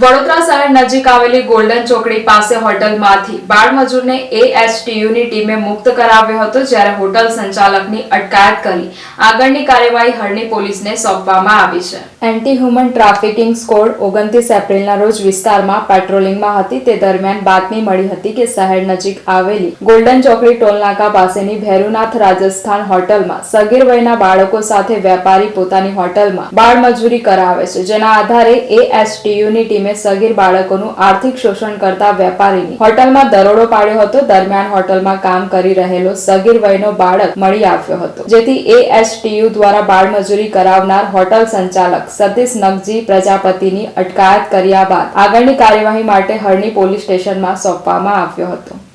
વડોદરા શહેર નજીક આવેલી ગોલ્ડન ચોકડી પાસે હોટલમાંથી બાળમજૂરને એએચટીયુની ટીમે મુક્ત કરાવ્યો હતો જ્યારે હોટલ સંચાલકની અટકાયત કરી. આગળની કાર્યવાહી હરણી પોલીસને સોંપવામાં આવી છે. એન્ટી હ્યુમન ટ્રાફિકિંગ સ્કોડ ઓગણત્રીસ એપ્રિલના રોજ વિસ્તારમાં પેટ્રોલિંગમાં હતી. તે દરમિયાન બાતમી મળી હતી કે શહેર નજીક આવેલી ગોલ્ડન ચોકડી ટોલનાકા પાસેની ભેરુનાથ રાજસ્થાન હોટલમાં સગીર વયના બાળકો સાથે વેપારી પોતાની હોટલમાં બાળમજૂરી કરાવે છે, જેના આધારે એએચટીયુની ટીમે સગીર બાળકોનું આર્થિક શોષણ કરતા વેપારીની હોટલમાં દરોડો પાડ્યો હતો. દરમિયાન હોટલમાં કામ કરી રહેલો સગીર વયનો બાળક મળી આવ્યો હતો. જેથી એએસટીયુ દ્વારા બાળમજૂરી કરાવનાર હોટલ સંચાલક સતીશ નગજી પ્રજાપતિની અટકાયત કર્યા બાદ આગળની કાર્યવાહી માટે હરણી પોલીસ સ્ટેશનમાં સોંપવામાં આવ્યો હતો.